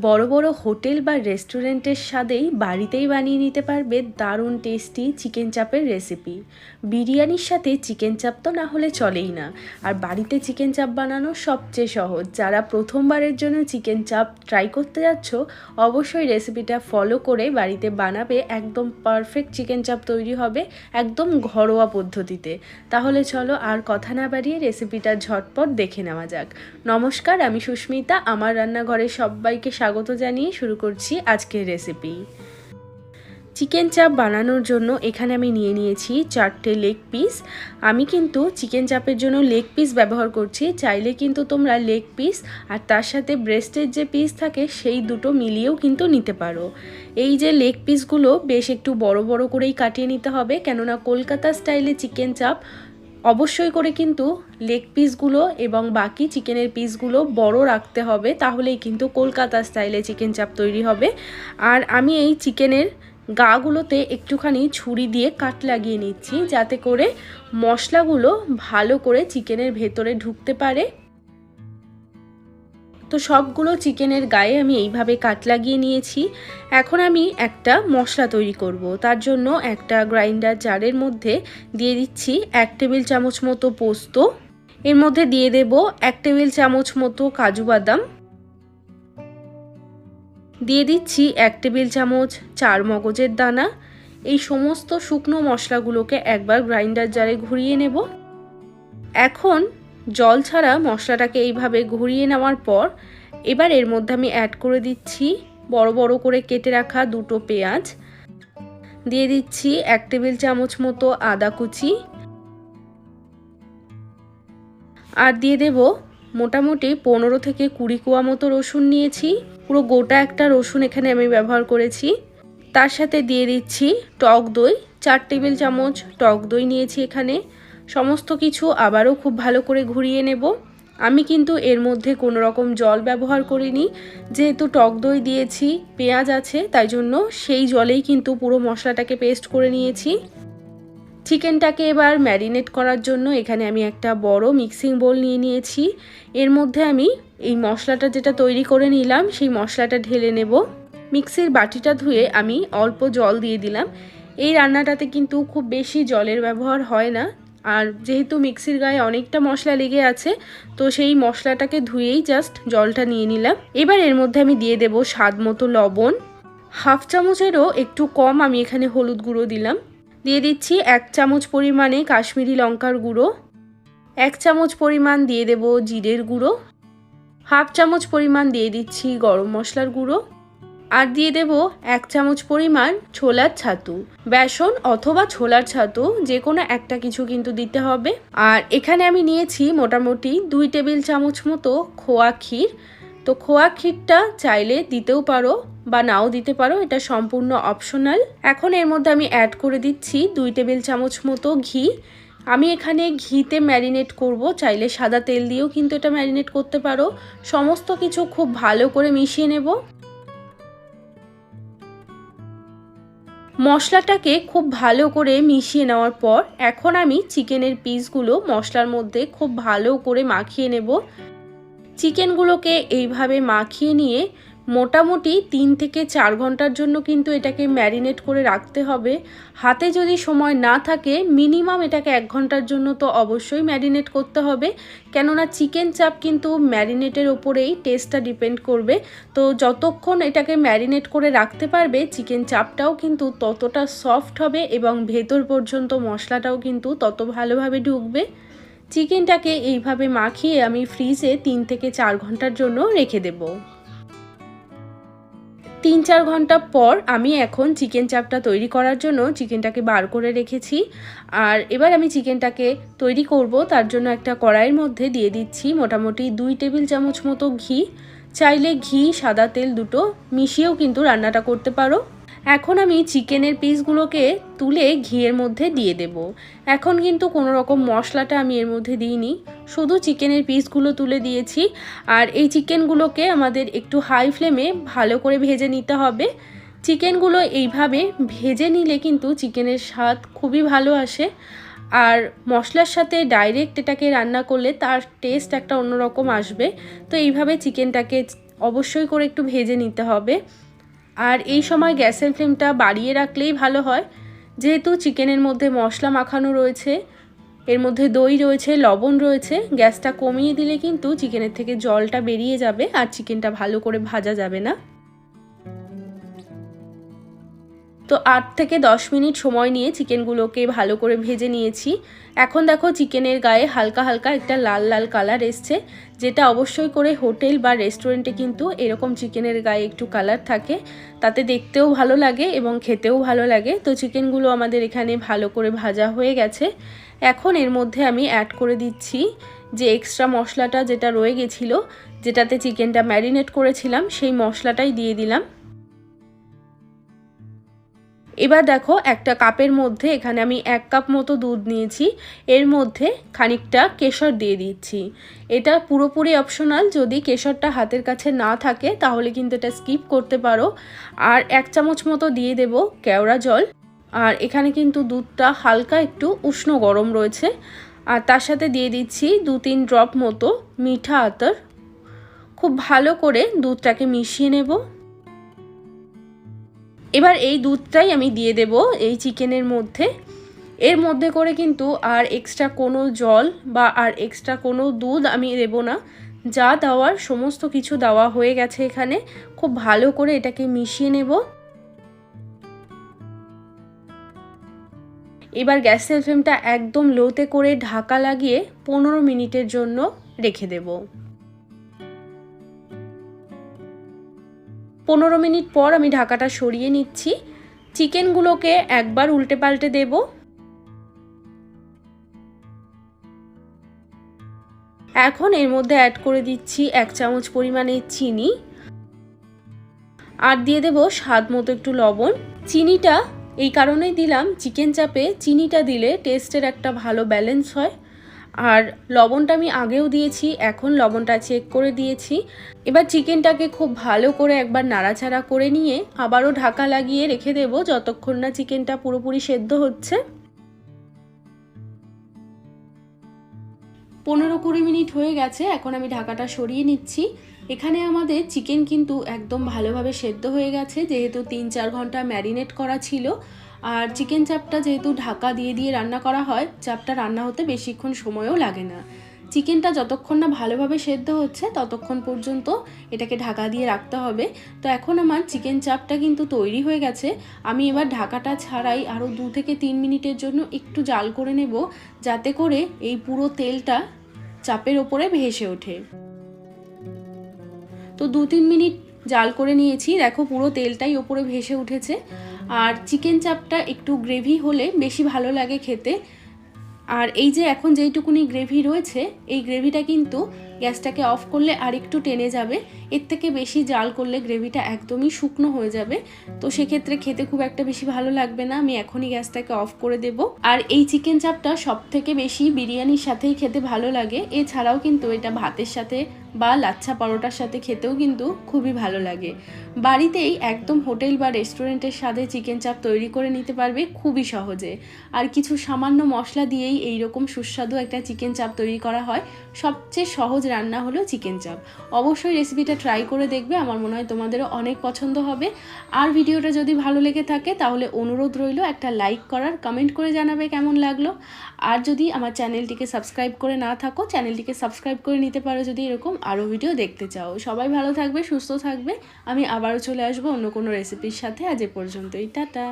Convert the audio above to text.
বড় বড় হোটেল বা রেস্টুরেন্টের স্বাদেই বাড়িতেই বানিয়ে নিতে পারবে দারুণ টেস্টি চিকেন চাপের রেসিপি। বিরিয়ানির সাথে চিকেন চাপ তো না হলে চলেই না। আর বাড়িতে চিকেন চাপ বানানো সবচেয়ে সহজ। যারা প্রথমবারের জন্য চিকেন চাপ ট্রাই করতে যাচ্ছ, অবশ্যই রেসিপিটা ফলো করে বাড়িতে বানাবে একদম পারফেক্ট চিকেন চাপ তৈরি হবে একদম ঘরোয়া পদ্ধতিতে। তাহলে চলো আর কথা না বাড়িয়ে রেসিপিটা ঝটপট দেখে নেওয়া যাক। নমস্কার, আমি সুস্মিতা, আমার রান্নাঘরে সবাইকে স্বাগত। জানিয়ে শুরু করছি আজকের রেসিপি চিকেন চাপ বানানোর জন্য এখানে আমি নিয়ে নিয়েছি চারটে লেগ পিস আমি কিন্তু চিকেন চাপের জন্য লেগ পিস ব্যবহার করছি। চাইলে কিন্তু তোমরা লেগ পিস আর তার সাথে ব্রেস্টের যে পিস থাকে সেই দুটো মিলিয়েও কিন্তু নিতে পারো। এই যে লেগ পিসগুলো বেশ একটু বড় বড় করেই কাটিয়ে নিতে হবে। কেননা কলকাতা স্টাইলে চিকেন চাপ অবশ্যই করে কিন্তু লেগ পিসগুলো এবং বাকি চিকেনের পিসগুলো বড় রাখতে হবে, তাহলেই কিন্তু কলকাতা স্টাইলে চিকেন চাপ তৈরি হবে। আর আমি এই চিকেনের গাগুলোতে একটুখানি ছুরি দিয়ে কাট লাগিয়ে নিচ্ছি, যাতে করে মশলাগুলো ভালো করে চিকেনের ভেতরে ঢুকতে পারে। তো সবগুলো চিকেনের গায়ে আমি এইভাবে কাট লাগিয়ে নিয়েছি। এখন আমি একটা মশলা তৈরি করব। তার জন্য একটা গ্রাইন্ডার জারের মধ্যে দিয়ে দিচ্ছি এক টেবিল চামচ মতো পোস্ত। এর মধ্যে দিয়ে দেব এক টেবিল চামচ মতো কাজু বাদাম। দিয়ে দিচ্ছি এক টেবিল চামচ চার মগজের দানা। এই সমস্ত শুকনো মশলাগুলোকে একবার গ্রাইন্ডার জারে ঘুরিয়ে নেব। এখন জল ছাড়া মশলাটাকে এইভাবে ঘুরিয়ে নেওয়ার পর এবার এর মধ্যে আমি অ্যাড করে দিচ্ছি বড় বড় করে কেটে রাখা দুটো পেঁয়াজ। দিয়ে দিচ্ছি এক টেবিল চামচ মতো আদা কুচি। আর দিয়ে দেব মোটামুটি পনেরো থেকে কুড়ি কোয়া মতো রসুন নিয়েছি। পুরো গোটা একটা রসুন এখানে আমি ব্যবহার করেছি। তার সাথে দিয়ে দিচ্ছি টক দই। চার টেবিল চামচ টক দই নিয়েছি এখানে। সমস্ত কিছু আবারও খুব ভালো করে ঘুরিয়ে নেব। আমি কিন্তু এর মধ্যে কোনো রকম জল ব্যবহার করিনি। যেহেতু টক দই দিয়েছি, পেঁয়াজ আছে, তাই জন্য সেই জলেই কিন্তু পুরো মশলাটাকে পেস্ট করে নিয়েছি। চিকেনটাকে এবার ম্যারিনেট করার জন্য এখানে আমি একটা বড় মিক্সিং বোল নিয়ে নিয়েছি। এর মধ্যে আমি এই মশলাটা যেটা তৈরি করে নিলাম, সেই মশলাটা ঢেলে নেব। মিক্সির বাটিটা ধুয়ে আমি অল্প জল দিয়ে দিলাম। এই রান্নাটাতে কিন্তু খুব বেশি জলের ব্যবহার হয় না। আর যেহেতু মিক্সির গায়ে অনেকটা মশলা লেগে আছে, তো সেই মশলাটাকে ধুয়েই জাস্ট জলটা নিয়ে নিলাম। এবার এর মধ্যে আমি দিয়ে দেব স্বাদ মতো লবণ। হাফ চামচেরও একটু কম আমি এখানে হলুদ গুঁড়ো দিলাম। দিয়ে দিচ্ছি এক চামচ পরিমাণে কাশ্মীরি লঙ্কার গুঁড়ো। এক চামচ পরিমাণ দিয়ে দেব জিরের গুঁড়ো। হাফ চামচ পরিমাণ দিয়ে দিচ্ছি গরম মশলার গুঁড়ো। আর দিয়ে দেব এক চামচ পরিমাণ ছোলার ছাতু, বেসন অথবা ছোলার ছাতু, যে কোনো একটা কিছু কিন্তু দিতে হবে। আর এখানে আমি নিয়েছি মোটামুটি দুই টেবিল চামচ মতো খোয়া ক্ষীর। তো খোয়া ক্ষীরটা চাইলে দিতেও পারো বা নাও দিতে পারো, এটা সম্পূর্ণ অপশনাল এখন এর মধ্যে আমি অ্যাড করে দিচ্ছি দুই টেবিল চামচ মতো ঘি। আমি এখানে ঘিতে ম্যারিনেট করব, চাইলে সাদা তেল দিয়েও কিন্তু এটা ম্যারিনেট করতে পারো। সমস্ত কিছু খুব ভালো করে মিশিয়ে নেব। মশলাটাকে খুব ভালো করে মিশিয়ে নেওয়ার পর এখন আমি চিকেনের পিসগুলো মশলার মধ্যে খুব ভালো করে মাখিয়ে নেব। চিকেনগুলোকে এইভাবে মাখিয়ে নিয়ে মোটামুটি তিন থেকে চার ঘণ্টার জন্য কিন্তু এটাকে ম্যারিনেট করে রাখতে হবে। হাতে যদি সময় না থাকে, মিনিমাম এটাকে এক ঘণ্টার জন্য তো অবশ্যই ম্যারিনেট করতে হবে। কেননা চিকেন চাপ কিন্তু ম্যারিনেটের ওপরেই টেস্টটা ডিপেন্ড করবে। তো যতক্ষণ এটাকে ম্যারিনেট করে রাখতে পারবে, চিকেন চাপটাও কিন্তু ততটা সফট হবে এবং ভেতর পর্যন্ত মশলাটাও কিন্তু তত ভালোভাবে ঢুকবে। চিকেনটাকে এইভাবে মাখিয়ে আমি ফ্রিজে তিন থেকে চার ঘণ্টার জন্য রেখে দেবো। তিন চার ঘণ্টা পর আমি এখন চিকেন চাপটা তৈরি করার জন্য চিকেনটাকে বার করে রেখেছি। আর এবার আমি চিকেনটাকে তৈরি করব, তার জন্য একটা কড়াইয়ের মধ্যে দিয়ে দিচ্ছি মোটামুটি দুই টেবিল চামচ মতো ঘি। চাইলে ঘি, সাদা তেল দুটো মিশিয়েও কিন্তু রান্নাটা করতে পারো। এখন আমি চিকেনের পিসগুলোকে তুলে ঘিয়ের মধ্যে দিয়ে দেব। এখন কিন্তু কোনো রকম মশলাটা আমি এর মধ্যে দিইনি। শুধু চিকেনের পিসগুলো তুলে দিয়েছি। আর এই চিকেনগুলোকে আমাদের একটু হাই ফ্লেমে ভালো করে ভেজে নিতে হবে। চিকেনগুলো এইভাবে ভেজে নিলে কিন্তু চিকেনের স্বাদ খুবই ভালো আসে। আর মশলার সাথে ডাইরেক্ট এটাকে রান্না করলে তার টেস্ট একটা অন্যরকম আসবে। তো এইভাবে চিকেনটাকে অবশ্যই করে একটু ভেজে নিতে হবে। আর এই সময় গ্যাসের ফ্লেমটা বাড়িয়ে রাখলেই ভালো হয়। যেহেতু চিকেনের মধ্যে মশলা মাখানো রয়েছে, এর মধ্যে দই রয়েছে, লবণ রয়েছে, গ্যাসটা কমিয়ে দিলে কিন্তু চিকেনের থেকে জলটা বেরিয়ে যাবে আর চিকেনটা ভালো করে ভাজা যাবে না। তো আট থেকে দশ মিনিট সময় নিয়ে চিকেনগুলোকে ভালো করে ভেজে নিয়েছি। এখন দেখো চিকেনের গায়ে হালকা হালকা একটা লাল লাল কালার এসছে, যেটা অবশ্যই করে হোটেল বা রেস্টুরেন্টে কিন্তু এরকম চিকেনের গায়ে একটু কালার থাকে। তাতে দেখতেও ভালো লাগে এবং খেতেও ভালো লাগে। তো চিকেনগুলো আমাদের এখানে ভালো করে ভাজা হয়ে গেছে। এখন এর মধ্যে আমি অ্যাড করে দিচ্ছি যে এক্সট্রা মশলাটা যেটা রয়ে গেছিল, যেটাতে চিকেনটা ম্যারিনেট করেছিলাম, সেই মশলাটাই দিয়ে দিলাম। এবার দেখো একটা কাপের মধ্যে এখানে আমি এক কাপ মতো দুধ নিয়েছি। এর মধ্যে খানিকটা কেশর দিয়ে দিচ্ছি। এটা পুরোপুরি অপশনাল যদি কেশরটা হাতের কাছে না থাকে, তাহলে কিন্তু এটা স্কিপ করতে পারো। আর এক চামচ মতো দিয়ে দেব কেওড়া জল। আর এখানে কিন্তু দুধটা হালকা একটু উষ্ণ গরম রয়েছে। আর তার সাথে দিয়ে দিচ্ছি দু তিন ড্রপ মতো মিঠা আতর। খুব ভালো করে দুধটাকে মিশিয়ে নেব। এবার এই দুধটাই আমি দিয়ে দেব এই চিকেনের মধ্যে। এর মধ্যে করে কিন্তু আর এক্সট্রা কোনো জল বা আর এক্সট্রা কোনো দুধ আমি দেব না। যা দেওয়ার সমস্ত কিছু দেওয়া হয়ে গেছে এখানে। খুব ভালো করে এটাকে মিশিয়ে নেব। এবার গ্যাসের ফ্লেমটা একদম লোতে করে ঢাকা লাগিয়ে পনেরো মিনিটের জন্য রেখে দেবো। পনেরো মিনিট পর আমি ঢাকাটা সরিয়ে নিচ্ছি। চিকেনগুলোকে একবার উল্টে পাল্টে দেব। এখন এর মধ্যে অ্যাড করে দিচ্ছি এক চামচ পরিমাণে চিনি। আর দিয়ে দেব স্বাদ মতো একটু লবণ। চিনিটা, এই কারণেই দিলাম, চিকেন চাপে চিনিটা দিলে টেস্টের একটা ভালো ব্যালেন্স হয়। আর লবণটা আমি আগেও দিয়েছি, এখন লবণটা চেক করে দিয়েছি। এবার চিকেনটাকে খুব ভালো করে একবার নাড়াচাড়া করে নিয়ে আবারও ঢাকা লাগিয়ে রেখে দেব যতক্ষণ না চিকেনটা পুরোপুরি সেদ্ধ হচ্ছে। পনেরো কুড়ি মিনিট হয়ে গেছে, এখন আমি ঢাকাটা সরিয়ে নিচ্ছি। এখানে আমাদের চিকেন কিন্তু একদম ভালোভাবে সেদ্ধ হয়ে গেছে, যেহেতু তিন চার ঘণ্টা ম্যারিনেট করা ছিল। আর চিকেন চাপটা যেহেতু ঢাকা দিয়ে দিয়ে রান্না করা হয়, চাপটা রান্না হতে বেশিক্ষণ সময়ও লাগে না। চিকেনটা যতক্ষণ না ভালোভাবে সেদ্ধ হচ্ছে, ততক্ষণ পর্যন্ত এটাকে ঢাকা দিয়ে রাখতে হবে। তো এখন আমার চিকেন চাপটা কিন্তু তৈরি হয়ে গেছে। আমি এবার ঢাকাটা ছাড়াই আরও দু থেকে তিন মিনিটের জন্য একটু জাল করে নেব, যাতে করে এই পুরো তেলটা চাপের ওপরে ভেসে ওঠে। তো দু তিন মিনিট জাল করে নিয়েছি। দেখো পুরো তেলটাই ওপরে ভেসে উঠেছে। আর চিকেন চাপটা একটু গ্রেভি হলে বেশি ভালো লাগে খেতে। আর এই যে এখন যেইটুকুনি গ্রেভি রয়েছে, এই গ্রেভিটা কিন্তু গ্যাসটাকে অফ করলে আর একটু টেনে যাবে। এর থেকে বেশি জাল করলে গ্রেভিটা একদমই শুকনো হয়ে যাবে। তো সেক্ষেত্রে খেতে খুব একটা বেশি ভালো লাগবে না, আমি এখনই গ্যাসটাকে অফ করে দেব। আর এই চিকেন চাপটা সব থেকে বেশি বিরিয়ানির সাথেই খেতে ভালো লাগে। এছাড়াও কিন্তু এটা ভাতের সাথে বা লাচ্ছা পরোটার সাথে খেতেও কিন্তু খুবই ভালো লাগে। বাড়িতেই একদম হোটেল বা রেস্টুরেন্টের স্বাদে চিকেন চাপ তৈরি করে নিতে পারবে খুবই সহজে। আর কিছু সামান্য মশলা দিয়েই এই রকম সুস্বাদু একটা চিকেন চাপ তৈরি করা হয়। সবচেয়ে সহজ রান্না হলো চিকেন চাপ। অবশ্যই রেসিপিটা ট্রাই করে দেখবে, আমার মনে হয় তোমাদেরও অনেক পছন্দ হবে। আর ভিডিওটা যদি ভালো লেগে থাকে তাহলে অনুরোধ রইল একটা লাইক করার, কমেন্ট করে জানাবে কেমন লাগল। আর যদি আমার চ্যানেলটিকে সাবস্ক্রাইব করে না থাকো, চ্যানেলটিকে সাবস্ক্রাইব করে নিতে পারো যদি এরকম। আরও ভিডিও দেখতে চাও। সবাই ভালো থাকবে, সুস্থ থাকবে। আমি আবারও চলে আসব অন্য কোনো রেসিপির সাথে। আজ এ পর্যন্তই। টাটা।